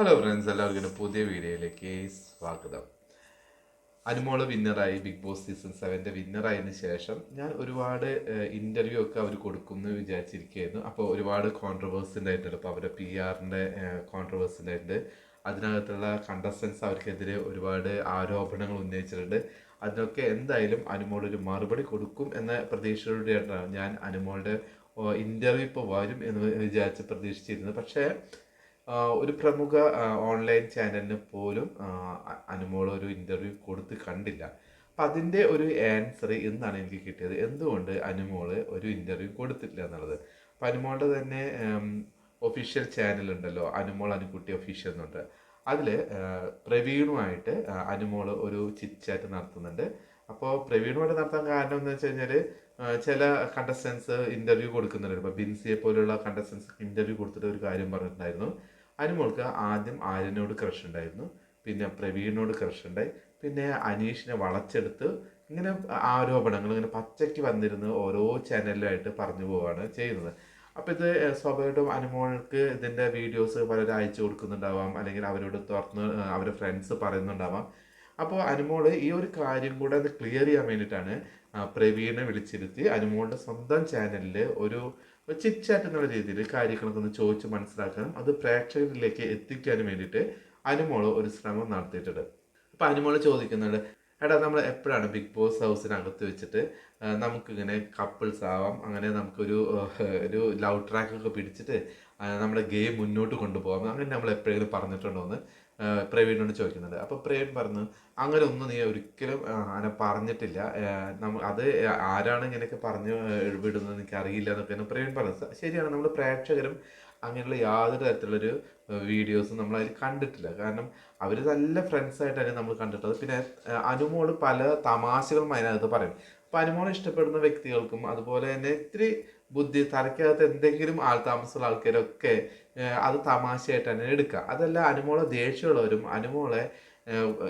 Hello friends എല്ലാവർക്കും പുതിയ വീഡിയോയിലേക്ക് സ്വാഗതം. അനുമോൾ വിന്നറായി ബിഗ് ബോസ് സീസൺ സെവന്റെ വിന്നറായതിനു ശേഷം ഞാൻ ഒരുപാട് ഇന്റർവ്യൂ ഒക്കെ അവർ കൊടുക്കും എന്ന് വിചാരിച്ചിരിക്കുകയായിരുന്നു. അപ്പോൾ ഒരുപാട് കോൺട്രവേഴ്സി ഉണ്ടായിട്ടുണ്ട്. അപ്പോൾ അവരുടെ പി ആറിന്റെ കോൺട്രവേഴ്സി ഉണ്ടായിട്ടുണ്ട്. അതിനകത്തുള്ള കണ്ടസ്റ്റൻസ് അവർക്കെതിരെ ഒരുപാട് ആരോപണങ്ങൾ ഉന്നയിച്ചിട്ടുണ്ട്. അതിനൊക്കെ എന്തായാലും അനുമോൾ ഒരു മറുപടി കൊടുക്കും എന്ന പ്രതീക്ഷയോടെയാണ് ഞാൻ അനുമോളുടെ ഇന്റർവ്യൂ ഇപ്പോൾ വരും എന്ന് വിചാരിച്ച് പ്രതീക്ഷിച്ചിരുന്നത്. പക്ഷേ ഒരു പ്രമുഖ ഓൺലൈൻ ചാനലിന് പോലും അനുമോൾ ഒരു ഇന്റർവ്യൂ കൊടുത്ത് കണ്ടില്ല. അപ്പം അതിന്റെ ഒരു ആൻസർ ഇന്നാണ് എനിക്ക് കിട്ടിയത്. എന്തുകൊണ്ട് അനുമോൾ ഒരു ഇന്റർവ്യൂ കൊടുത്തിട്ടില്ല എന്നുള്ളത്? അപ്പം അനുമോളുടെ തന്നെ ഒഫീഷ്യൽ ചാനൽ ഉണ്ടല്ലോ അനുമോൾ അനുക്കുട്ടി ഒഫീഷ്യൽ എന്നുണ്ട് അതിൽ പ്രവീണുമായിട്ട് അനുമോൾ ഒരു ചിച്ചാറ്റ് നടത്തുന്നുണ്ട്. അപ്പോൾ പ്രവീണുമായിട്ട് നടത്താൻ കാരണം എന്ന് വെച്ച് കഴിഞ്ഞാൽ ചില കണ്ടസ്റ്റൻസ് ഇന്റർവ്യൂ കൊടുക്കുന്നുണ്ട്. ഇപ്പോൾ ബിൻസിയെ പോലുള്ള കണ്ടസ്റ്റൻസ് ഇന്റർവ്യൂ കൊടുത്തിട്ട് ഒരു കാര്യം പറഞ്ഞിട്ടുണ്ടായിരുന്നു. അനുമോൾക്ക് ആദ്യം ആര്യനോട് ക്രഷ് ഉണ്ടായിരുന്നു. പിന്നെ പ്രവീണിനോട് ക്രഷ് ഉണ്ടായി. പിന്നെ അനീഷിനെ വളച്ചെടുത്ത് ഇങ്ങനെ ആരോപണങ്ങൾ ഇങ്ങനെ പച്ചയ്ക്ക് വന്നിരുന്ന് ഓരോ ചാനലിലായിട്ട് പറഞ്ഞു പോവുകയാണ് ചെയ്യുന്നത്. അപ്പോൾ ഇത് സ്വാഭാവികമായിട്ടും അനുമോൾക്ക് ഇതിന്റെ വീഡിയോസ് പലരും അയച്ചു കൊടുക്കുന്നുണ്ടാവാം. അല്ലെങ്കിൽ അവരോട് തുറന്ന് അവരുടെ ഫ്രണ്ട്സ് പറയുന്നുണ്ടാവാം. അപ്പോൾ അനുമോൾ ഈ ഒരു കാര്യം കൂടെ അത് ക്ലിയർ ചെയ്യാൻ വേണ്ടിയിട്ടാണ് പ്രവീണെ വിളിച്ചിരുത്തി അനുമോളുടെ സ്വന്തം ചാനലിൽ ഒരു ചിറ്റാറ്റ് എന്നുള്ള രീതിയിൽ കാര്യങ്ങളൊക്കെ ചോദിച്ച് മനസ്സിലാക്കാനും അത് പ്രേക്ഷകരിലേക്ക് എത്തിക്കാനും വേണ്ടിയിട്ട് അനുമോൾ ഒരു ശ്രമം നടത്തിയിട്ടുണ്ട്. അപ്പം അനുമോൾ ചോദിക്കുന്നുണ്ട് എടാ നമ്മൾ എപ്പോഴാണ് ബിഗ് ബോസ് ഹൗസിനകത്ത് വെച്ചിട്ട് നമുക്കിങ്ങനെ കപ്പിൾസ് ആവാം അങ്ങനെ നമുക്കൊരു ഒരു ലവ് ട്രാക്കൊക്കെ പിടിച്ചിട്ട് നമ്മുടെ ഗെയിം മുന്നോട്ട് കൊണ്ടുപോകാം അങ്ങനെ നമ്മൾ എപ്പോഴെങ്കിലും പറഞ്ഞിട്ടുണ്ടോ എന്ന് പ്രവീണിനോട് ചോദിക്കുന്നത് അപ്പോൾ പ്രവീൺ പറഞ്ഞു അങ്ങനെ ഒന്നും നീ ഒരിക്കലും അങ്ങനെ പറഞ്ഞിട്ടില്ല. നമ്മ അത് ആരാണ് ഇങ്ങനെയൊക്കെ പറഞ്ഞു വിടുന്നത് എനിക്ക് അറിയില്ല എന്നൊക്കെയാണ് പ്രവീൺ പറഞ്ഞത് ശരിയാണ്. നമ്മൾ പ്രേക്ഷകരും അങ്ങനെയുള്ള യാതൊരു തരത്തിലുള്ളൊരു വീഡിയോസും നമ്മൾ അതിൽ കണ്ടിട്ടില്ല. കാരണം അവർ നല്ല ഫ്രണ്ട്സായിട്ടാണ് നമ്മൾ കണ്ടിട്ടുള്ളത് പിന്നെ അനുമോൾ പല തമാശകളും അതിനകത്ത് പറയും. അപ്പം ഇഷ്ടപ്പെടുന്ന വ്യക്തികൾക്കും അതുപോലെ തന്നെ ഇത്തിരി ബുദ്ധി തലയ്ക്കകത്ത് എന്തെങ്കിലും ആൾ താമസമുള്ള ആൾക്കാരൊക്കെ അത് തമാശയായിട്ട് തന്നെ എടുക്കുക അതല്ല അനുമോളെ ദേഷ്യമുള്ളവരും അനുമോളെ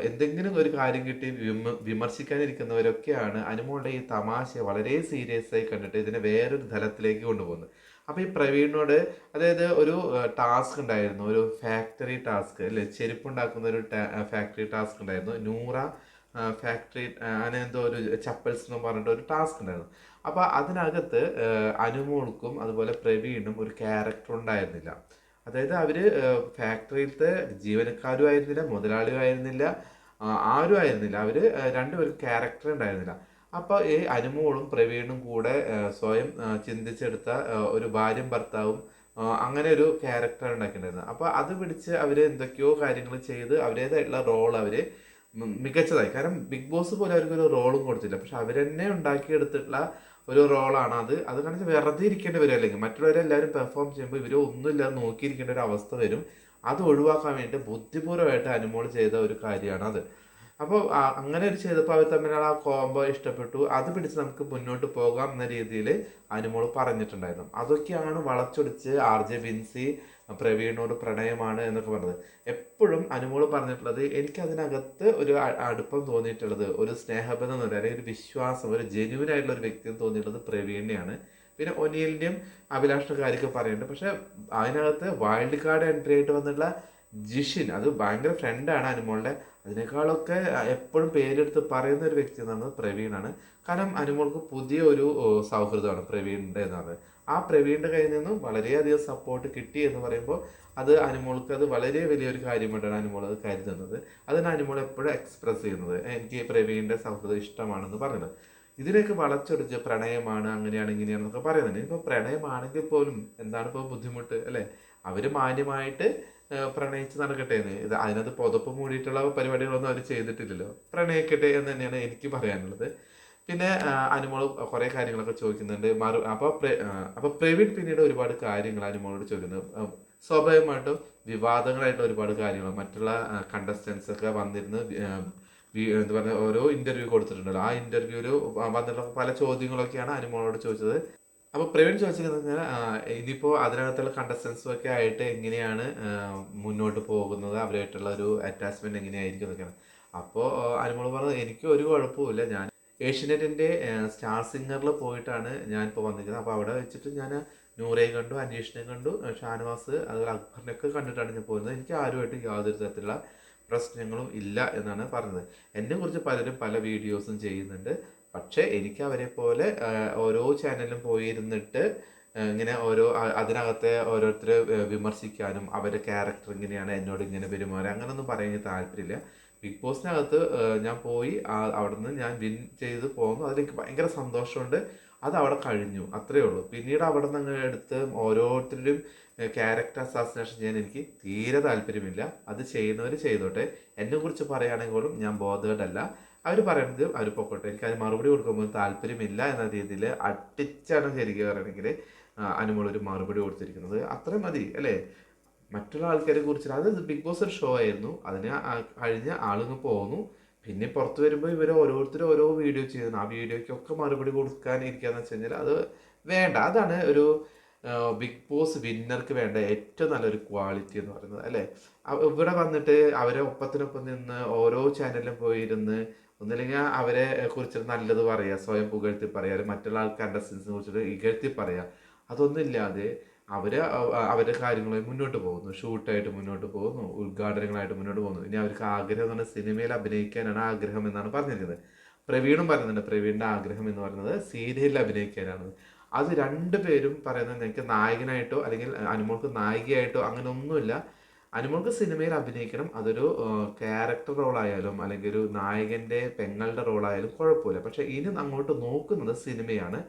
എന്തെങ്കിലും ഒരു കാര്യം കിട്ടി വിമ വിമർശിക്കാനിരിക്കുന്നവരൊക്കെയാണ് അനുമോളുടെ ഈ തമാശ വളരെ സീരിയസ് ആയി കണ്ടിട്ട് ഇതിനെ വേറൊരു തലത്തിലേക്ക് കൊണ്ടുപോകുന്നത്. അപ്പോൾ ഈ പ്രവീണിനോട് അതായത് ഒരു ടാസ്ക് ഉണ്ടായിരുന്നു ഒരു ഫാക്ടറി ടാസ്ക് അല്ലേ? ചെരുപ്പുണ്ടാക്കുന്ന ഒരു ഫാക്ടറി ടാസ്ക് ഉണ്ടായിരുന്നു. നൂറ ഫാക്ടറി അങ്ങനെ എന്തോ ഒരു ചപ്പൽസ് എന്ന് പറഞ്ഞിട്ട് ഒരു ടാസ്ക് ഉണ്ടായിരുന്നു. അപ്പോൾ അതിനകത്ത് അനുമോൾക്കും അതുപോലെ പ്രവീണും ഒരു ക്യാരക്ടർ ഉണ്ടായിരുന്നില്ല. അതായത് അവർ ഫാക്ടറിയിലത്തെ ജീവനക്കാരും ആയിരുന്നില്ല മുതലാളിയും ആയിരുന്നില്ല ആരും ആയിരുന്നില്ല. അവർ രണ്ടുപേരും ക്യാരക്ടർ ഉണ്ടായിരുന്നില്ല. അപ്പോൾ ഈ അനുമോളും പ്രവീണും കൂടെ സ്വയം ചിന്തിച്ചെടുത്ത ഒരു ഭാര്യയും ഭർത്താവും അങ്ങനെ ഒരു ക്യാരക്ടർ ഉണ്ടാക്കിയിട്ടുണ്ടായിരുന്നു. അപ്പോൾ അത് പിടിച്ച് അവർ എന്തൊക്കെയോ കാര്യങ്ങൾ ചെയ്ത് അവരേതായിട്ടുള്ള റോൾ അവർ മികച്ചതായി. കാരണം ബിഗ് ബോസ് പോലെ അവർക്ക് ഒരു റോളും കൊടുത്തില്ല. പക്ഷെ അവർ തന്നെ ഉണ്ടാക്കിയെടുത്തിട്ടുള്ള ഒരു റോളാണ് അത്. അത് കാണിച്ച് വെറുതെ ഇരിക്കേണ്ടി വരും. അല്ലെങ്കിൽ മറ്റുള്ളവരെല്ലാവരും പെർഫോം ചെയ്യുമ്പോൾ ഇവർ ഒന്നുമില്ലാതെ നോക്കിയിരിക്കേണ്ട ഒരു അവസ്ഥ വരും. അത് ഒഴിവാക്കാൻ വേണ്ടി ബുദ്ധിപൂർവമായിട്ട് അനുമോൾ ചെയ്ത ഒരു കാര്യമാണ് അത്. അപ്പോൾ അങ്ങനെ ഒരു ചെയ്തപ്പോൾ അവർ തമ്മിലുള്ള ആ കോംബോ ഇഷ്ടപ്പെട്ടു. അത് പിടിച്ച് നമുക്ക് മുന്നോട്ട് പോകാം എന്ന രീതിയിൽ അനുമോൾ പറഞ്ഞിട്ടുണ്ടായിരുന്നു. അതൊക്കെയാണ് വളച്ചൊടിച്ച് ആർ ജെ ബിൻസി പ്രവീണിനോട് പ്രണയമാണ് എന്നൊക്കെ പറഞ്ഞത്. എപ്പോഴും അനുമോൾ പറഞ്ഞിട്ടുള്ളത് എനിക്ക് അതിനകത്ത് ഒരു അടുപ്പം തോന്നിയിട്ടുള്ളത് ഒരു സ്നേഹബന്ധം എന്ന് പറയുന്നത് അല്ലെങ്കിൽ ഒരു വിശ്വാസം ഒരു ജെന്യൂൻ ആയിട്ടുള്ള ഒരു വ്യക്തി എന്ന് തോന്നിയിട്ടുള്ളത് പ്രവീണിനെയാണ്. പിന്നെ ഒനിയലിന്റെയും അഭിലാഷിന്റെ കാര്യമൊക്കെ പറയുന്നുണ്ട്. പക്ഷെ അതിനകത്ത് വൈൽഡ് കാർഡ് എൻട്രി ആയിട്ട് വന്നിട്ടുള്ള ജിഷിൻ അത് ഭയങ്കര ഫ്രണ്ടാണ് അനുമോളുടെ അതിനേക്കാളൊക്കെ എപ്പോഴും പേരെടുത്ത് പറയുന്ന ഒരു വ്യക്തി എന്ന് പറയുന്നത് പ്രവീണാണ്. കാരണം അനുമോൾക്ക് പുതിയ ഒരു സൗഹൃദമാണ് പ്രവീണിന്റെ എന്നാണ് ആ പ്രവീണിന്റെ കയ്യിൽ നിന്നും വളരെയധികം സപ്പോർട്ട് കിട്ടി എന്ന് പറയുമ്പോൾ അത് അനുമോൾക്ക് അത് വളരെ വലിയൊരു കാര്യമായിട്ടാണ് അനുമോൾ അത് കരുതുന്നത്. അതിന് അനുമോൾ എപ്പോഴും എക്സ്പ്രസ് ചെയ്യുന്നത്? എനിക്ക് പ്രവീണിന്റെ സൗഹൃദം ഇഷ്ടമാണെന്ന് പറയുന്നത്. ഇതിനൊക്കെ വളച്ചൊടിച്ച് പ്രണയമാണ് അങ്ങനെയാണ് ഇങ്ങനെയാണെന്നൊക്കെ പറയുന്നുണ്ട് ഇപ്പോൾ പ്രണയമാണെങ്കിൽ പോലും എന്താണ് ഇപ്പോൾ ബുദ്ധിമുട്ട് അല്ലേ? അവർ മാന്യമായിട്ട് പ്രണയിച്ച് നടക്കട്ടെ എന്ന്. ഇത് അതിനകത്ത് പുതപ്പ് മൂടിയിട്ടുള്ള പരിപാടികളൊന്നും അവർ ചെയ്തിട്ടില്ലല്ലോ. പ്രണയിക്കട്ടെ എന്ന് തന്നെയാണ് എനിക്ക് പറയാനുള്ളത്. പിന്നെ അനുമോൾ കുറേ കാര്യങ്ങളൊക്കെ ചോദിക്കുന്നുണ്ട്. മറു അപ്പൊ അപ്പൊ പ്രവീൺ പിന്നീട് ഒരുപാട് കാര്യങ്ങൾ അനുമോളോട് ചോദിക്കുന്നു. സ്വാഭാവികമായിട്ടും വിവാദങ്ങളായിട്ടുള്ള ഒരുപാട് കാര്യങ്ങൾ മറ്റുള്ള കണ്ടസ്റ്റൻസ് ഒക്കെ വന്നിരുന്ന് എന്താ പറയുക ഓരോ ഇന്റർവ്യൂ കൊടുത്തിട്ടുണ്ടല്ലോ. ആ ഇന്റർവ്യൂവിൽ വന്നിട്ടുള്ള പല ചോദ്യങ്ങളൊക്കെയാണ് അനുമോളോട് ചോദിച്ചത്. അപ്പൊ പ്രവീൺ ചോദിച്ചിരുന്നത് ഇനിയിപ്പോ അതിനകത്തുള്ള കണ്ടസ്റ്റൻസും ഒക്കെ ആയിട്ട് എങ്ങനെയാണ് മുന്നോട്ട് പോകുന്നത്? അവരായിട്ടുള്ള ഒരു അറ്റാച്ച്മെന്റ് എങ്ങനെയായിരിക്കും എന്നൊക്കെയാണ്. അപ്പോൾ അനുമോൾ പറഞ്ഞത് എനിക്ക് ഒരു കുഴപ്പമില്ല ഞാൻ ഏഷ്യനെറ്റിന്റെ സ്റ്റാർ സിംഗറിൽ പോയിട്ടാണ് ഞാനിപ്പോൾ വന്നിരിക്കുന്നത്. അപ്പോൾ അവിടെ വെച്ചിട്ട് ഞാൻ നൂറയെ കണ്ടു അന്വേഷണം കണ്ടു. ഷാനവാസ് അതുപോലെ അക്ബറിനെയൊക്കെ കണ്ടിട്ടാണ് ഞാൻ പോകുന്നത് എനിക്ക് ആരുമായിട്ട് യാതൊരു തരത്തിലുള്ള പ്രശ്നങ്ങളും ഇല്ല എന്നാണ് പറഞ്ഞത്. എന്നെ കുറിച്ച് പലരും പല വീഡിയോസും ചെയ്യുന്നുണ്ട്. പക്ഷേ എനിക്ക് അവരെ പോലെ ഓരോ ചാനലിലും പോയിരുന്നിട്ട് ഇങ്ങനെ ഓരോ അതിനകത്തെ ഓരോരുത്തരെ വിമർശിക്കാനും അവരുടെ ക്യാരക്ടർ ഇങ്ങനെയാണ് എന്നോട് ഇങ്ങനെ പെരുമാറുക അങ്ങനെയൊന്നും പറയാൻ താല്പര്യമില്ല. ബിഗ് ബോസിനകത്ത് ഞാൻ പോയി അവിടുന്ന് ഞാൻ വിൻ ചെയ്ത് പോകുന്നു അതിലെനിക്ക് ഭയങ്കര സന്തോഷമുണ്ട്. അത് അവിടെ കഴിഞ്ഞു. അത്രയേ ഉള്ളൂ. പിന്നീട് അവിടെ നിന്ന് അങ്ങ് എടുത്ത് ഓരോരുത്തരുടെയും ക്യാരക്ടർ അസാസിനേഷൻ ചെയ്യാൻ എനിക്ക് തീരെ താല്പര്യമില്ല. അത് ചെയ്യുന്നവർ ചെയ്തോട്ടെ. എന്നെ കുറിച്ച് പറയുകയാണെങ്കിൽ പോലും ഞാൻ ബോധേഡല്ല അവർ പറയുന്നത് അവർ പൊക്കോട്ടെ. എനിക്ക് അതിന് മറുപടി കൊടുക്കുമ്പോൾ താല്പര്യമില്ല എന്ന രീതിയിൽ അട്ടിച്ചാണ് ശരിക്കും പറയണമെങ്കിൽ അനുമോൾ ഒരു മറുപടി കൊടുത്തിരിക്കുന്നത്. അത്രയും മതി അല്ലേ? മറ്റുള്ള ആൾക്കാരെ കുറിച്ച് അത് ബിഗ് ബോസ് ഒരു ഷോ ആയിരുന്നു. അതിന് കഴിഞ്ഞ് ആളുകൾ പോകുന്നു പിന്നെ. പുറത്ത് വരുമ്പോൾ ഇവർ ഓരോരുത്തരും ഓരോ വീഡിയോ ചെയ്യുന്നു. ആ വീഡിയോയ്ക്കൊക്കെ മറുപടി കൊടുക്കാൻ ഇരിക്കുകയെന്ന് വെച്ച് കഴിഞ്ഞാൽ അത് വേണ്ട. അതാണ് ഒരു ബിഗ് ബോസ് വിന്നർക്ക് വേണ്ട ഏറ്റവും നല്ലൊരു ക്വാളിറ്റി എന്ന് പറയുന്നത് അല്ലേ? ഇവിടെ വന്നിട്ട് അവരെ ഒപ്പത്തിനൊപ്പം നിന്ന് ഓരോ ചാനലിലും പോയിരുന്ന് ഒന്നില്ലെങ്കിൽ അവരെ കുറിച്ച് നല്ലത് പറയുക സ്വയം പുകഴ്ത്തി പറയുക മറ്റുള്ള ആൾക്കാരുടെ കണ്ടസ്റ്റൻസിനെ കുറിച്ചിട്ട് ഇകഴ്ത്തി പറയുക അതൊന്നും ഇല്ലാതെ അവർ അവ- അവരുടെ കാര്യങ്ങളുമായി മുന്നോട്ട് പോകുന്നു. ഷൂട്ടായിട്ട് മുന്നോട്ട് പോകുന്നു. ഉദ്ഘാടനങ്ങളായിട്ട് മുന്നോട്ട് പോകുന്നു. ഇനി അവർക്ക് ആഗ്രഹം എന്ന് പറഞ്ഞാൽ സിനിമയിൽ അഭിനയിക്കാനാണ് ആഗ്രഹം എന്നാണ് പറഞ്ഞിരിക്കുന്നത്. പ്രവീണും പറയുന്നുണ്ട്. പ്രവീണിന്റെ ആഗ്രഹം എന്ന് പറയുന്നത് സീരിയലിൽ അഭിനയിക്കാനാണ്. അത് രണ്ടുപേരും പറയുന്നത് എനിക്ക് നായകനായിട്ടോ അല്ലെങ്കിൽ അനുമോൾക്ക് നായികയായിട്ടോ അങ്ങനെ ഒന്നുമില്ല. അനുമോൾക്ക് സിനിമയിൽ അഭിനയിക്കണം. അതൊരു ക്യാരക്ടർ റോളായാലും അല്ലെങ്കിൽ ഒരു നായകന്റെ പെങ്ങളുടെ റോളായാലും കുഴപ്പമില്ല. പക്ഷെ ഇനി അങ്ങോട്ട് നോക്കുന്നത് സിനിമയാണ്.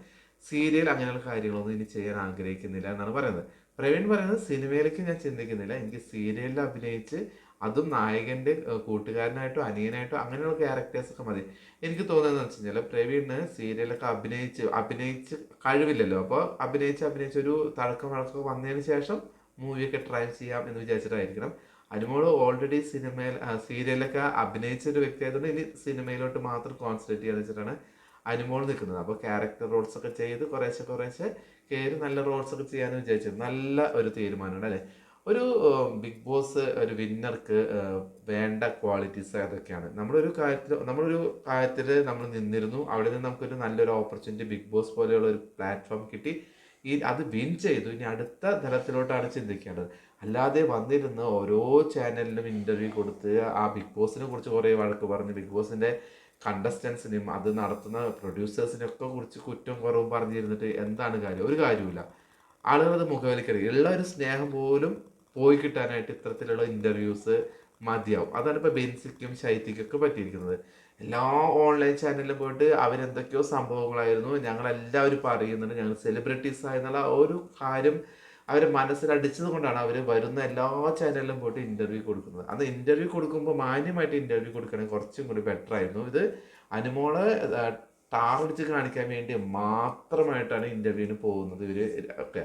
സീരിയൽ അങ്ങനെയുള്ള കാര്യങ്ങളൊന്നും ഇനി ചെയ്യാൻ ആഗ്രഹിക്കുന്നില്ല എന്നാണ് പറയുന്നത്. പ്രവീൺ പറയുന്നത് സിനിമയിലേക്ക് ഞാൻ ചിന്തിക്കുന്നില്ല. എനിക്ക് സീരിയലിൽ അഭിനയിച്ച് അതും നായകന്റെ കൂട്ടുകാരനായിട്ടോ അനിയനായിട്ടോ അങ്ങനെയുള്ള ക്യാരക്ടേഴ്സ് ഒക്കെ മതി. എനിക്ക് തോന്നുന്നത് വെച്ച് കഴിഞ്ഞാൽ പ്രവീണിന് സീരിയലൊക്കെ അഭിനയിച്ച് അഭിനയിച്ച് കഴിവില്ലല്ലോ. അപ്പോൾ അഭിനയിച്ച് അഭിനയിച്ച് ഒരു തഴക്കം വഴക്കം വന്നതിന് ശേഷം മൂവിയൊക്കെ ട്രൈ ചെയ്യാം എന്ന് വിചാരിച്ചിട്ടായിരിക്കണം. അനുമോൾ ഓൾറെഡി സിനിമയിൽ സീരിയലൊക്കെ അഭിനയിച്ച ഒരു വ്യക്തി ആയതുകൊണ്ട് ഇനി സിനിമയിലോട്ട് മാത്രം കോൺസെൻട്രേറ്റ് ചെയ്യാന്ന് വെച്ചിട്ടാണ് അനുമോൾ നിൽക്കുന്നത്. അപ്പോൾ ക്യാരക്ടർ റോൾസ് ഒക്കെ ചെയ്ത് കുറേശ്ശെ കുറേശ്ശെ കയറി നല്ല റോൾസ് ഒക്കെ ചെയ്യാന്ന് വിചാരിച്ചത് നല്ല ഒരു തീരുമാനമാണ് അല്ലേ? ഒരു ബിഗ് ബോസ് ഒരു വിന്നർക്ക് വേണ്ട ക്വാളിറ്റീസ് അതൊക്കെയാണ്. നമ്മളൊരു കാര്യത്തിൽ നമ്മളൊരു കാര്യത്തിൽ നമ്മൾ നിന്നിരുന്നു. അവിടെ നിന്ന് നമുക്കൊരു നല്ലൊരു ഓപ്പർച്യൂണിറ്റി ബിഗ് ബോസ് പോലെയുള്ള ഒരു പ്ലാറ്റ്ഫോം കിട്ടി. ഈ അത് വിൻ ചെയ്തു. ഇനി അടുത്ത തലത്തിലോട്ടാണ് ചിന്തിക്കേണ്ടത്. അല്ലാതെ വന്നിരുന്ന് ഓരോ ചാനലിനും ഇന്റർവ്യൂ കൊടുത്ത് ആ ബിഗ് ബോസിനെ കുറിച്ച് കുറേ വഴക്ക് പറഞ്ഞ് ബിഗ് ബോസിന്റെ കണ്ടസ്റ്റൻസിനെയും അത് നടത്തുന്ന പ്രൊഡ്യൂസേഴ്സിനെയൊക്കെ കുറിച്ച് കുറ്റവും കുറവും പറഞ്ഞിരുന്നിട്ട് എന്താണ് കാര്യം? ഒരു കാര്യമില്ല ആളുകൾ അത് മുഖവിലേക്കറി ഉള്ള ഒരു സ്നേഹം പോലും പോയി കിട്ടാനായിട്ട് ഇത്തരത്തിലുള്ള ഇന്റർവ്യൂസ് മതിയാവും. അതാണ് ഇപ്പോൾ ബെൻസിക്കും ശൈത്യക്കൊക്കെ പറ്റിയിരിക്കുന്നത്. എല്ലാ ഓൺലൈൻ ചാനലിലും പോയിട്ട് അവരെന്തൊക്കെയോ സംഭവങ്ങളായിരുന്നു. ഞങ്ങളെല്ലാവരും പറയുന്നുണ്ട് ഞങ്ങൾ സെലിബ്രിറ്റീസ് ആയെന്നുള്ള ഒരു കാര്യം അവരെ മനസ്സിലടിച്ചത് കൊണ്ടാണ് അവർ വരുന്ന എല്ലാ ചാനലിലും പോയിട്ട് ഇന്റർവ്യൂ കൊടുക്കുന്നത്. അന്ന് ഇന്റർവ്യൂ കൊടുക്കുമ്പോൾ മാന്യമായിട്ട് ഇന്റർവ്യൂ കൊടുക്കണമെങ്കിൽ കുറച്ചും കൂടി ബെറ്റർ ആയിരുന്നു. ഇത് അനുമോൾ ടാർഗറ്റ് കാണിക്കാൻ വേണ്ടി മാത്രമായിട്ടാണ് ഇന്റർവ്യൂവിന് പോകുന്നത് ഇവർ ഒക്കെ.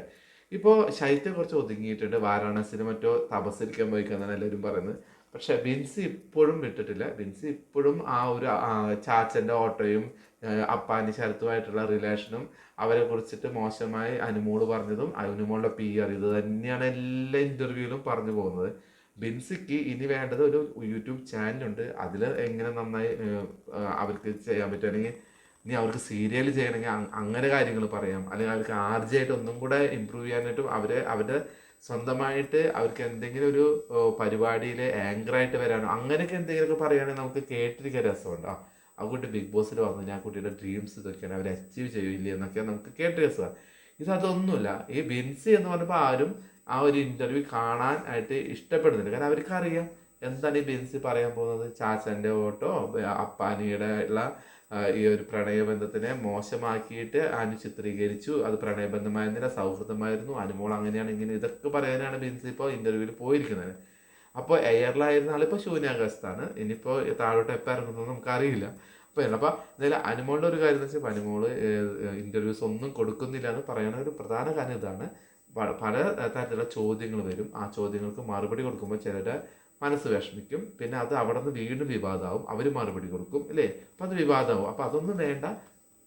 ഇപ്പോൾ ശൈത്യം കുറച്ച് ഒതുങ്ങിയിട്ടുണ്ട്. വാരാണസിയിൽ മറ്റോ തപസരിക്കാൻ പോയിക്കാന്നാണ് എല്ലാവരും പറയുന്നത്. പക്ഷെ ബിൻസി ഇപ്പോഴും വിട്ടിട്ടില്ല. ബിൻസി ഇപ്പോഴും ആ ഒരു ചാച്ചന്റെ ഓട്ടോയും അപ്പാനി ശരത്തുമായിട്ടുള്ള റിലേഷനും അവരെ കുറിച്ചിട്ട് മോശമായി അനുമോൾ പറഞ്ഞതും അനുമോളുടെ പി ആർ ഇത് തന്നെയാണ് എല്ലാ ഇന്റർവ്യൂവിലും പറഞ്ഞു പോകുന്നത്. ബിൻസിക്ക് ഇനി വേണ്ടത് ഒരു യൂട്യൂബ് ചാനലുണ്ട്. അതിൽ എങ്ങനെ നന്നായി അവർക്ക് ചെയ്യാൻ പറ്റുകയാണെങ്കിൽ ഇനി അവർക്ക് സീരിയൽ ചെയ്യണമെങ്കിൽ അങ്ങനെ കാര്യങ്ങൾ പറയാം. അല്ലെങ്കിൽ അവർക്ക് ആർജയായിട്ട് ഒന്നും കൂടെ ഇമ്പ്രൂവ് ചെയ്യാനായിട്ടും അവരെ അവരുടെ സ്വന്തമായിട്ട് അവർക്ക് എന്തെങ്കിലും ഒരു പരിപാടിയിൽ ആങ്കറായിട്ട് വരാനോ അങ്ങനെയൊക്കെ എന്തെങ്കിലുമൊക്കെ പറയുകയാണെങ്കിൽ നമുക്ക് കേട്ടിരിക്കാൻ രസമുണ്ട്. ആ ആ കുട്ടി ബിഗ് ബോസിൽ വന്നു ഞാൻ കുട്ടിയുടെ ഡ്രീംസ് ഇതൊക്കെയാണ് അവർ അച്ചീവ് ചെയ്യില്ല എന്നൊക്കെ നമുക്ക് കേട്ട് രസമാണ് ഇത് അതൊന്നുമില്ല ഈ ബിൻസി എന്ന് പറഞ്ഞപ്പോൾ ആരും ആ ഒരു ഇന്റർവ്യൂ കാണാൻ ആയിട്ട് ഇഷ്ടപ്പെടുന്നില്ല. കാരണം അവർക്കറിയാം. എന്താണ് ഈ ബിൻസി പറയാൻ പോകുന്നത്? ചാച്ചന്റെ ഓട്ടോ അപ്പാനിയുടെ ഉള്ള ആ, ഈ ഒരു പ്രണയബന്ധത്തിനെ മോശമാക്കിയിട്ട് അനു ചിത്രീകരിച്ചു. അത് പ്രണയബന്ധമായിരുന്നില്ല സൗഹൃദമായിരുന്നു. അനുമോൾ അങ്ങനെയാണ് ഇങ്ങനെ ഇതൊക്കെ പറയാനാണ് ബിൻസി ഇപ്പോൾ ഇന്റർവ്യൂവിൽ പോയിരിക്കുന്നത്. അപ്പോൾ എയറിലായിരുന്ന ആളിപ്പോൾ ശൂന്യാകാശത്താണ്. ഇനിയിപ്പോൾ താഴോട്ട് എപ്പോൾ ഇറങ്ങുന്നത് നമുക്കറിയില്ല. അപ്പോൾ അപ്പോൾ എന്തായാലും അനുമോളുടെ ഒരു കാര്യം എന്ന് വെച്ചാൽ അനുമോൾ ഇന്റർവ്യൂസ് ഒന്നും കൊടുക്കുന്നില്ല എന്ന് പറയുന്ന ഒരു പ്രധാന കാര്യം ഇതാണ്. പല തരത്തിലുള്ള ചോദ്യങ്ങൾ വരും. ആ ചോദ്യങ്ങൾക്ക് മറുപടി കൊടുക്കുമ്പോൾ ചിലരുടെ മനസ്സ് വിഷമിക്കും. പിന്നെ അത് അവിടെ നിന്ന് വീണ്ടും വിവാദമാവും. അവർ മറുപടി കൊടുക്കും അല്ലേ? അപ്പം അത് വിവാദമാവും. അപ്പം അതൊന്നും വേണ്ട.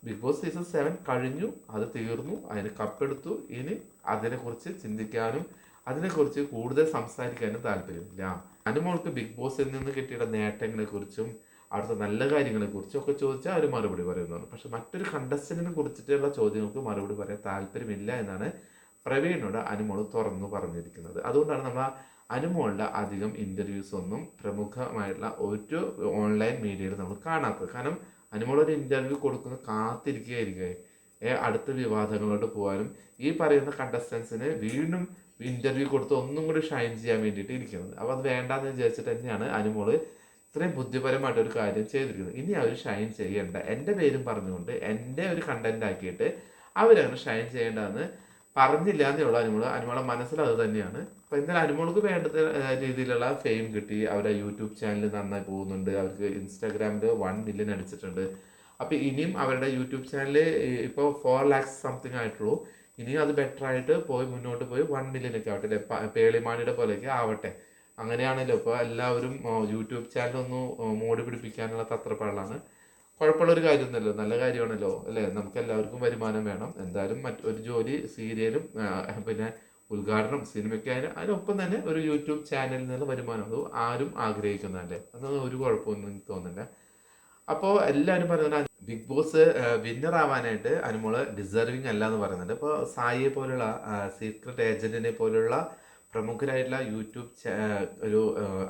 ബിഗ് ബോസ് സീസൺ സെവൻ കഴിഞ്ഞു. അത് തീർന്നു. അതിന് കപ്പെടുത്തു. ഇനി അതിനെക്കുറിച്ച് ചിന്തിക്കാനും അതിനെക്കുറിച്ച് കൂടുതൽ സംസാരിക്കാനും താല്പര്യമില്ല. അനുമോൾക്ക് ബിഗ് ബോസിൽ നിന്ന് കിട്ടിയ നേട്ടങ്ങളെക്കുറിച്ചും അവിടുത്തെ നല്ല കാര്യങ്ങളെക്കുറിച്ചും ഒക്കെ ചോദിച്ചാൽ അവർ മറുപടി പറയുന്നതാണ് പക്ഷെ മറ്റൊരു കണ്ടസ്റ്റന്റിനെ കുറിച്ചിട്ടുള്ള ചോദ്യങ്ങൾക്ക് മറുപടി പറയാൻ താല്പര്യമില്ല എന്നാണ് പ്രവീണിനോട് അനുമോൾ തുറന്നു പറഞ്ഞിരിക്കുന്നത്. അതുകൊണ്ടാണ് നമ്മൾ ആ അധികം ഇന്റർവ്യൂസ് ഒന്നും പ്രമുഖമായിട്ടുള്ള ഒരു ഓൺലൈൻ മീഡിയയിൽ നമ്മൾ കാണാത്തത്. കാരണം അനുമോൾ ഒരു ഇന്റർവ്യൂ കൊടുക്കുന്ന കാത്തിരിക്കുകയായിരിക്കും അടുത്ത വിവാദങ്ങളോട് പോകാനും ഈ പറയുന്ന കണ്ടസ്റ്റൻസിന് വീണ്ടും ഇന്റർവ്യൂ കൊടുത്ത് ഒന്നും കൂടി ഷൈൻ ചെയ്യാൻ വേണ്ടിയിട്ട് ഇരിക്കുന്നത്. അപ്പോൾ അത് വേണ്ടാന്ന് വിചാരിച്ചിട്ട് തന്നെയാണ് അനുമോൾ ഇത്രയും ബുദ്ധിപരമായിട്ട് ഒരു കാര്യം ചെയ്തിരിക്കുന്നത്. ഇനി അവർ ഷൈൻ ചെയ്യേണ്ട എന്റെ പേരും പറഞ്ഞുകൊണ്ട് എന്റെ ഒരു കണ്ടന്റ് ആക്കിയിട്ട് അവരങ്ങനെ ഷൈൻ ചെയ്യേണ്ടതെന്ന് പറഞ്ഞില്ല എന്നേ ഉള്ളൂ അനുമോൾ. അനുമോളെ മനസ്സിൽ അത് തന്നെയാണ്. അപ്പോൾ എന്തായാലും അനുമോൾക്ക് വേണ്ട രീതിയിലുള്ള ഫെയിം കിട്ടി. അവരുടെ യൂട്യൂബ് ചാനൽ നന്നായി പോകുന്നുണ്ട്. അവർക്ക് ഇൻസ്റ്റാഗ്രാമിൽ വൺ മില്യൺ അടിച്ചിട്ടുണ്ട്. അപ്പോൾ ഇനിയും അവരുടെ യൂട്യൂബ് ചാനൽ ഇപ്പോൾ ഫോർ ലാക്സ് സംതിങ് ആയിട്ടുള്ളൂ. ഇനിയും അത് ബെറ്റർ ആയിട്ട് പോയി മുന്നോട്ട് പോയി വൺ മില്യൻ ഒക്കെ ആവട്ടെ. അല്ലേ? പേളിമാണിയുടെ പോലെയൊക്കെ ആവട്ടെ. അങ്ങനെയാണല്ലോ. ഇപ്പോൾ എല്ലാവരും യൂട്യൂബ് ചാനൽ ഒന്ന് മോടി പിടിപ്പിക്കാനുള്ള തത്രപ്പാടാണ് കുഴപ്പമുള്ളൊരു കാര്യമൊന്നുമല്ലോ നല്ല കാര്യമാണല്ലോ അല്ലേ? നമുക്ക് എല്ലാവർക്കും വരുമാനം വേണം. എന്തായാലും മറ്റ് ഒരു ജോലി സീരിയലും പിന്നെ ഉദ്ഘാടനം സിനിമയ്ക്ക് അതിനൊപ്പം തന്നെ ഒരു യൂട്യൂബ് ചാനലിൽ നിന്ന് വരുമാനം. അത് ആരും ആഗ്രഹിക്കുന്നതല്ലേ? അതൊന്നും ഒരു കുഴപ്പമൊന്നും എനിക്ക് തോന്നുന്നില്ല. അപ്പോൾ എല്ലാവരും പറയുന്നത് ബിഗ് ബോസ് വിന്നർ ആവാനായിട്ട് അനുമോൾ ഡിസർവിങ് അല്ല എന്ന് പറയുന്നുണ്ട്. ഇപ്പോൾ സായിയെ പോലുള്ള സീക്രട്ട് ഏജന്റിനെ പോലുള്ള പ്രമുഖരായിട്ടുള്ള യൂട്യൂബ് ഒരു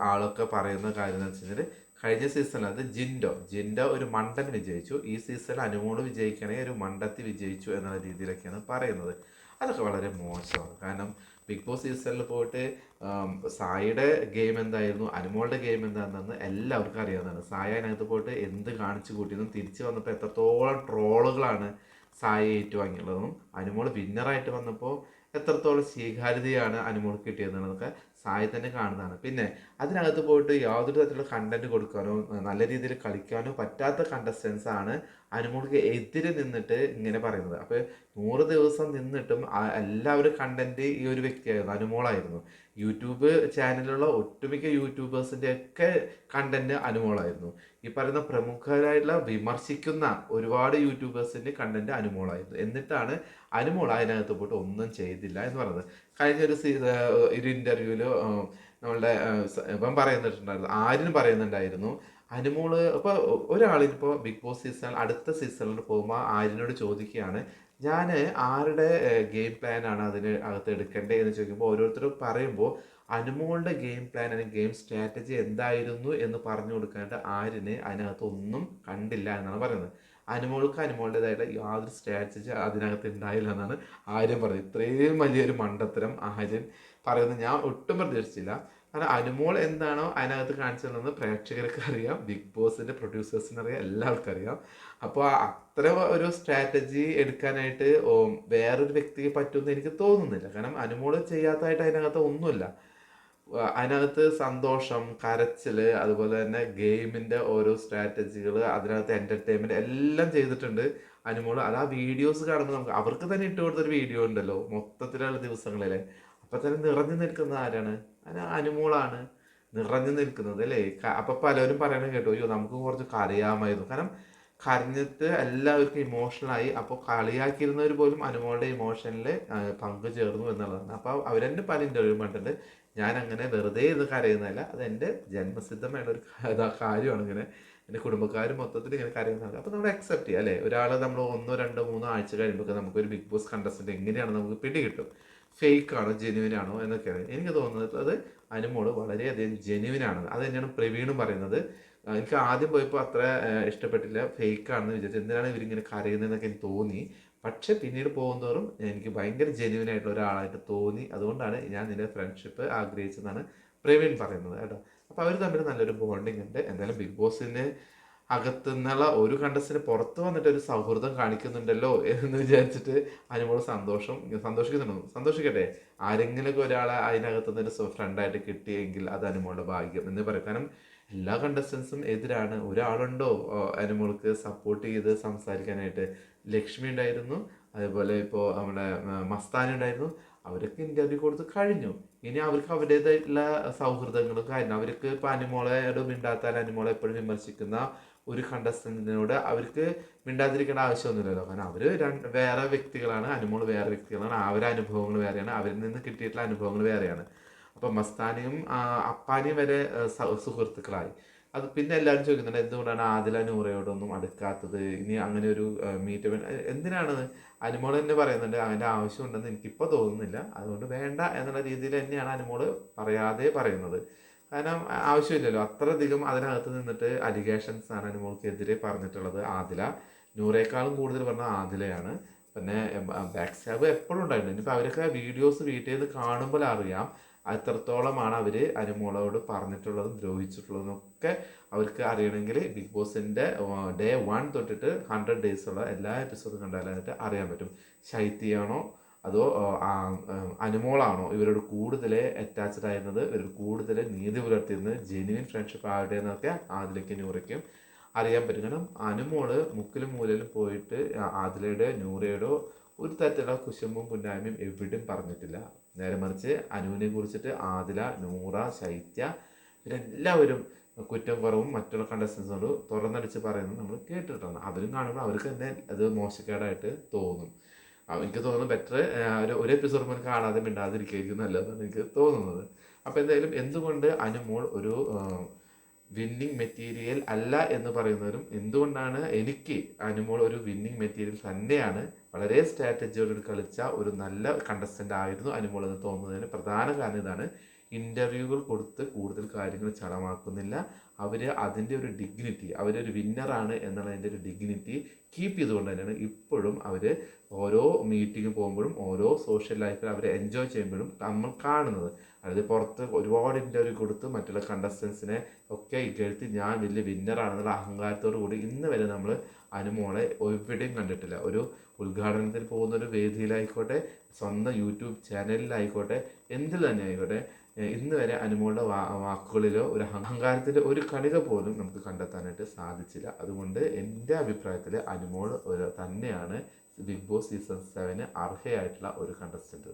ആളൊക്കെ പറയുന്ന കാര്യം എന്ന് വെച്ച് കഴിഞ്ഞാൽ കഴിഞ്ഞ സീസണിൽ അത് ജിൻഡോ. ജിൻഡോ ഒരു മണ്ടൻ വിജയിച്ചു. ഈ സീസണിൽ അനുമോൾ വിജയിക്കണേ ഒരു മണ്ടത്തി വിജയിച്ചു എന്നുള്ള രീതിയിലൊക്കെയാണ് പറയുന്നത്. അതൊക്കെ വളരെ മോശമാണ്. കാരണം ബിഗ് ബോസ് സീസണിൽ പോയിട്ട് സായിയുടെ ഗെയിം എന്തായിരുന്നു അനുമോളുടെ ഗെയിം എന്താണെന്ന് എല്ലാവർക്കും അറിയാവുന്നതാണ്. സായി അതിനകത്ത് പോയിട്ട് എന്ത് കാണിച്ചു കൂട്ടിയെന്നും തിരിച്ചു വന്നപ്പോൾ എത്രത്തോളം ട്രോളുകളാണ് സായി ഏറ്റുവാങ്ങിയുള്ളതും അനുമോൾ വിന്നറായിട്ട് വന്നപ്പോൾ എത്രത്തോളം സ്വീകാര്യതയാണ് അനുമോൾക്ക് കിട്ടിയതെന്നുള്ളതൊക്കെ സായി തന്നെ കാണുന്നതാണ്. പിന്നെ അതിനകത്ത് പോയിട്ട് യാതൊരു തരത്തിലുള്ള കണ്ടന്റ് കൊടുക്കാനോ നല്ല രീതിയിൽ കളിക്കാനോ പറ്റാത്ത കണ്ടസ്റ്റൻസ് ആണ് അനുമോൾക്ക് എതിരെ നിന്നിട്ട് ഇങ്ങനെ പറയുന്നത്. അപ്പോൾ നൂറ് ദിവസം നിന്നിട്ടും എല്ലാവരും കണ്ടന്റ് ഈ ഒരു വ്യക്തിയായിരുന്നു അനുമോളായിരുന്നു. യൂട്യൂബ് ചാനലുള്ള ഒട്ടുമിക്ക യൂട്യൂബേഴ്സിന്റെ ഒക്കെ കണ്ടന്റ് അനുമോളായിരുന്നു. ഈ പറയുന്ന പ്രമുഖരായിട്ടുള്ള വിമർശിക്കുന്ന ഒരുപാട് യൂട്യൂബേഴ്സിന്റെ കണ്ടന്റ് അനുമോളായിരുന്നു. എന്നിട്ടാണ് അനുമോൾ അതിനകത്ത് പോയിട്ട് ഒന്നും ചെയ്തില്ല എന്ന് പറയുന്നത് കഴിഞ്ഞ ഒരു ഒരു ഇന്റർവ്യൂവിൽ നമ്മളുടെ ഇപ്പം ആരും പറയുന്നിട്ടുണ്ടായിരുന്നു ആര്യൻ പറയുന്നുണ്ടായിരുന്നു അനുമോൾ ഇപ്പോൾ ഒരാളിപ്പോൾ ബിഗ് ബോസ് സീസൺ അടുത്ത സീസണിൽ പോകുമ്പോൾ ആരിനോട് ചോദിക്കുകയാണ് ഞാൻ ആരുടെ ഗെയിം പ്ലാനാണ് അതിന് അകത്ത് എടുക്കേണ്ടത് എന്ന് ചോദിക്കുമ്പോൾ ഓരോരുത്തരും പറയുമ്പോൾ അനുമോളുടെ ഗെയിം പ്ലാൻ അല്ലെങ്കിൽ ഗെയിം സ്ട്രാറ്റജി എന്തായിരുന്നു എന്ന് പറഞ്ഞു കൊടുക്കാണ്ട് ആരിന് അതിനകത്ത് ഒന്നും കണ്ടില്ല എന്നാണ് പറയുന്നത്. അനുമോൾക്ക് അനുമോളുടേതായിട്ട് യാതൊരു സ്ട്രാറ്റജി അതിനകത്ത് ഉണ്ടായില്ല എന്നാണ് ആര്യൻ പറഞ്ഞത്. ഇത്രയും വലിയൊരു മണ്ടത്തരം ആര്യൻ പറയുന്നത് ഞാൻ ഒട്ടും പ്രതീക്ഷിച്ചില്ല. കാരണം അനുമോൾ എന്താണോ അതിനകത്ത് കാണിച്ചതെന്ന് പ്രേക്ഷകർക്ക് അറിയാം ബിഗ് ബോസിന്റെ പ്രൊഡ്യൂസേഴ്സിന് അറിയാം എല്ലാവർക്കും അറിയാം അപ്പോൾ അത്ര ഒരു സ്ട്രാറ്റജി എടുക്കാനായിട്ട് വേറൊരു വ്യക്തിക്ക് പറ്റുമെന്ന് എനിക്ക് തോന്നുന്നില്ല. കാരണം അനുമോൾ ചെയ്യാത്തതായിട്ട് അതിനകത്ത് ഒന്നുമില്ല. അതിനകത്ത് സന്തോഷം കരച്ചിൽ അതുപോലെ തന്നെ ഗെയിമിന്റെ ഓരോ സ്ട്രാറ്റജികൾ അതിനകത്ത് എന്റർടൈൻമെന്റ് എല്ലാം ചെയ്തിട്ടുണ്ട് അനുമോൾ. അത് ആ വീഡിയോസ് കാണുമ്പോൾ നമുക്ക് അവർക്ക് തന്നെ ഇട്ട് കൊടുത്തൊരു വീഡിയോ ഉണ്ടല്ലോ മൊത്തത്തിലുള്ള ദിവസങ്ങളിലെ. അപ്പൊ തന്നെ നിറഞ്ഞു നിൽക്കുന്ന ആരാണ്? അനുമോളാണ്. നിറഞ്ഞു നിൽക്കുന്നത് അല്ലേ? അപ്പൊ പലരും പറയണ കേട്ടോ അയ്യോ നമുക്ക് കുറച്ച് കരയാമായിരുന്നു കാരണം കരഞ്ഞിട്ട് എല്ലാവർക്കും ഇമോഷണലായി അപ്പോൾ കളിയാക്കിയിരുന്നവർ പോലും അനുമോളുടെ ഇമോഷനിൽ പങ്കു ചേർന്നു എന്നുള്ളതാണ്. അപ്പോൾ അവരെന്നെ പല ഇന്റർവ്യൂ കണ്ടിട്ടുണ്ട് ഞാൻ അങ്ങനെ വെറുതെ ഇത് കരയുന്നതല്ല അത് എന്റെ ജന്മസിദ്ധമായ ഒരു കാര്യമാണ് ഇങ്ങനെ. എന്റെ കുടുംബക്കാർ മൊത്തത്തിൽ ഇങ്ങനെ കരയുന്നത് അപ്പോൾ നമ്മൾ അക്സെപ്റ്റ് ചെയ്യുക അല്ലേ? ഒരാൾ നമ്മൾ ഒന്നോ രണ്ടോ മൂന്നോ ആഴ്ച കഴിയുമ്പോൾ നമുക്കൊരു ബിഗ് ബോസ് കണ്ടസ്റ്റന്റ് എങ്ങനെയാണ് നമുക്ക് പിടികിട്ടും. ഫേക്ക് ആണോ ജെനുവിൻ ആണോ എന്നൊക്കെയാണ്. എനിക്ക് തോന്നുന്നത് അത് അനുമോൾ വളരെയധികം ജെനുവിൻ ആണ് അത് തന്നെയാണ് പ്രവീണും പറയുന്നത്. എനിക്ക് ആദ്യം പോയപ്പോൾ അത്ര ഇഷ്ടപ്പെട്ടില്ല. ഫേക്ക് ആണെന്ന് വിചാരിച്ചു. എന്തിനാണ് ഇവരിങ്ങനെ കരയുന്നതെന്നൊക്കെ എനിക്ക് തോന്നി. പക്ഷെ പിന്നീട് പോകുന്നതോറും എനിക്ക് ഭയങ്കര ആയിട്ടുള്ള ഒരാളായിട്ട് തോന്നി. അതുകൊണ്ടാണ് ഞാൻ നിന്റെ ഫ്രണ്ട്ഷിപ്പ് ആഗ്രഹിച്ചതെന്നാണ് പ്രവീൺ പറയുന്നത് കേട്ടോ. അപ്പോൾ അവർ തമ്മിൽ നല്ലൊരു ബോണ്ടിങ് ഉണ്ട്. എന്തായാലും ബിഗ് ബോസിന് അകത്തു നിന്നുള്ള ഒരു കണ്ടസ്റ്റിന് പുറത്ത് വന്നിട്ട് ഒരു സൗഹൃദം കാണിക്കുന്നുണ്ടല്ലോ എന്ന് വിചാരിച്ചിട്ട് അതിനോട് സന്തോഷം സന്തോഷിക്കുന്നുണ്ടോ? സന്തോഷിക്കട്ടെ. ആരെങ്കിലുമൊക്കെ ഒരാളെ അതിനകത്ത് നിന്ന് ഒരു ഫ്രണ്ടായിട്ട് കിട്ടിയെങ്കിൽ അത് അനുമോളുടെ ഭാഗ്യം എന്ന് പറയും. കാരണം എല്ലാ കണ്ടസ്റ്റൻസും എതിരാണ്. ഒരാളുണ്ടോ അനുമോൾക്ക് സപ്പോർട്ട് ചെയ്ത് സംസാരിക്കാനായിട്ട്? ലക്ഷ്മി ഉണ്ടായിരുന്നു. അതുപോലെ ഇപ്പോൾ നമ്മുടെ മസ്താനി ഉണ്ടായിരുന്നു. അവരൊക്കെ ഇന്റർവ്യൂ കൊടുത്ത് കഴിഞ്ഞു. ഇനി അവർക്ക് അവരുടേതായിട്ടുള്ള സൗഹൃദങ്ങളും കാര്യം അവർക്ക് ഇപ്പം അനുമോളോട് മിണ്ടാത്താൽ അനുമോളെ എപ്പോഴും വിമർശിക്കുന്ന ഒരു കണ്ടസ്റ്റന്റിനോട് അവർക്ക് മിണ്ടാതിരിക്കേണ്ട ആവശ്യമൊന്നുമില്ലല്ലോ. കാരണം അവർ വേറെ വ്യക്തികളാണ്. അനുമോൾ വേറെ വ്യക്തികളാണ്. അവരെ അനുഭവങ്ങൾ വേറെയാണ്. അവരിൽ നിന്ന് കിട്ടിയിട്ടുള്ള അനുഭവങ്ങൾ വേറെയാണ്. അപ്പം മസ്താനിയും അപ്പാനിയും വരെ സുഹൃത്തുക്കളായി. അത് പിന്നെ എല്ലാവരും ചോദിക്കുന്നുണ്ട് എന്തുകൊണ്ടാണ് ആദില നൂറയോടൊന്നും അടുക്കാത്തത്? ഇനി അങ്ങനെ ഒരു മീറ്റ് എന്തിനാണ്? അനുമോൾ തന്നെ പറയുന്നുണ്ട് അതിന്റെ ആവശ്യമുണ്ടെന്ന് എനിക്കിപ്പോൾ തോന്നുന്നില്ല. അതുകൊണ്ട് വേണ്ട എന്നുള്ള രീതിയിൽ തന്നെയാണ് അനുമോൾ പറയാതെ പറയുന്നത്. കാരണം ആവശ്യമില്ലല്ലോ. അത്രയധികം അതിനകത്ത് നിന്നിട്ട് അലിഗേഷൻസ് ആണ് അനുമോൾക്കെതിരെ പറഞ്ഞിട്ടുള്ളത് ആദില. നൂറേക്കാളും കൂടുതൽ പറഞ്ഞ ആദിലയാണ്. പിന്നെ ബാക്ക് സ്റ്റാബ് എപ്പോഴും ഉണ്ടായിട്ടുണ്ട് ഇനിയിപ്പോൾ അവരൊക്കെ വീഡിയോസ് വീട്ടിൽ നിന്ന് കാണുമ്പോൾ അറിയാം അത്രത്തോളമാണ് അവർ അനുമോളോട് പറഞ്ഞിട്ടുള്ളതും ദ്രോഹിച്ചിട്ടുള്ളതൊക്കെ അവർക്ക് അറിയണമെങ്കിൽ ബിഗ് ബോസിന്റെ ഡേ വൺ തൊട്ടിട്ട് ഹൺഡ്രഡ് ഡേയ്സ് ഉള്ള എല്ലാ എപ്പിസോഡും കണ്ടാലായിട്ട് അറിയാൻ പറ്റും. ശൈത്യാണോ അതോ അനുമോളാണോ ഇവരോട് കൂടുതൽ അറ്റാച്ച്ഡ് ആയിരുന്നത്? ഇവരോട് കൂടുതൽ നീതി പുലർത്തിയിരുന്നത്? ജെന്യുവിൻ ഫ്രണ്ട്ഷിപ്പ് ആരുടെ എന്നൊക്കെ ആദിലേക്ക് നൂറയ്ക്കും അറിയാൻ പറ്റും. കാരണം അനുമോൾ മുക്കിലും മൂലയിലും പോയിട്ട് ആദിലയുടെ നൂറയുടെയോ ഒരു തരത്തിലുള്ള കുശുമ്പും കുന്നായ്മയും എവിടെയും പറഞ്ഞിട്ടില്ല. നേരെ മറിച്ച് അനുവിനെ കുറിച്ചിട്ട് ആദില നൂറ ശൈത്യ ഇവരെല്ലാവരും കുറ്റം കുറവും മറ്റുള്ള കണ്ടസ്റ്റൻസിനോട് തുറന്നടിച്ച് പറയുന്നത് നമ്മൾ കേട്ടിട്ടുണ്ട് അവരും കാണുമ്പോൾ അവർക്ക് തന്നെ അത് മോശക്കേടായിട്ട് തോന്നും. എനിക്ക് തോന്നുന്നു ബെറ്റർ ഒരു ഒരു എപ്പിസോഡ് പോലും കാണാതെ മിണ്ടാതിരിക്കുകയായിരിക്കും നല്ലതെന്നാണ് എനിക്ക് തോന്നുന്നത്. അപ്പോൾ എന്തായാലും എന്തുകൊണ്ട് അനുമോൾ ഒരു വിന്നിങ് മെറ്റീരിയൽ അല്ല എന്ന് പറയുന്നവരും എന്തുകൊണ്ടാണ് എനിക്ക് അനുമോൾ ഒരു വിന്നിങ് മെറ്റീരിയൽ തന്നെയാണ് വളരെ സ്ട്രാറ്റജിയോട് കളിച്ച ഒരു നല്ല കണ്ടസ്റ്റന്റ് ആയിരുന്നു അനുമോൾ എന്ന് തോന്നുന്നതിന് പ്രധാന കാരണം ഇതാണ്. ഇന്റർവ്യൂകൾ കൊടുത്ത് കൂടുതൽ കാര്യങ്ങൾ ചടമാക്കുന്നില്ല. അവർ അതിന്റെ ഒരു ഡിഗ്നിറ്റി അവരൊരു വിന്നറാണ് എന്നുള്ളതിന്റെ ഒരു ഡിഗ്നിറ്റി കീപ്പ് ചെയ്തുകൊണ്ട് തന്നെയാണ് ഇപ്പോഴും അവർ ഓരോ മീറ്റിംഗ് പോകുമ്പോഴും ഓരോ സോഷ്യൽ ലൈഫിൽ അവർ എൻജോയ് ചെയ്യുമ്പോഴും നമ്മൾ കാണുന്നത്. അതായത് പുറത്ത് ഒരുപാട് ഇന്റർവ്യൂ കൊടുത്ത് മറ്റുള്ള കണ്ടസ്റ്റൻസിനെ ഒക്കെ ഇകഴ്ത്തി ഞാൻ വലിയ വിന്നറാണെന്നുള്ള അഹങ്കാരത്തോടു കൂടി ഇന്ന് വരെ നമ്മൾ അനുമോളെ എവിടെയും കണ്ടിട്ടില്ല. ഒരു ഉദ്ഘാടനത്തിൽ പോകുന്ന ഒരു വേദിയിലായിക്കോട്ടെ സ്വന്തം യൂട്യൂബ് ചാനലിലായിക്കോട്ടെ എന്തിൽ തന്നെ ആയിക്കോട്ടെ ഇന്ന് വരെ അനുമോളുടെ വാ വാക്കുകളിലോ ഒരു അഹങ്കാരത്തിന്റെ ഒരു കണിക പോലും നമുക്ക് കണ്ടെത്താനായിട്ട് സാധിച്ചില്ല. അതുകൊണ്ട് എന്റെ അഭിപ്രായത്തിൽ അനുമോൾ ഒരു തന്നെയാണ് ബിഗ് ബോസ് സീസൺ സെവന് അർഹയായിട്ടുള്ള ഒരു കണ്ടസ്റ്റന്റ്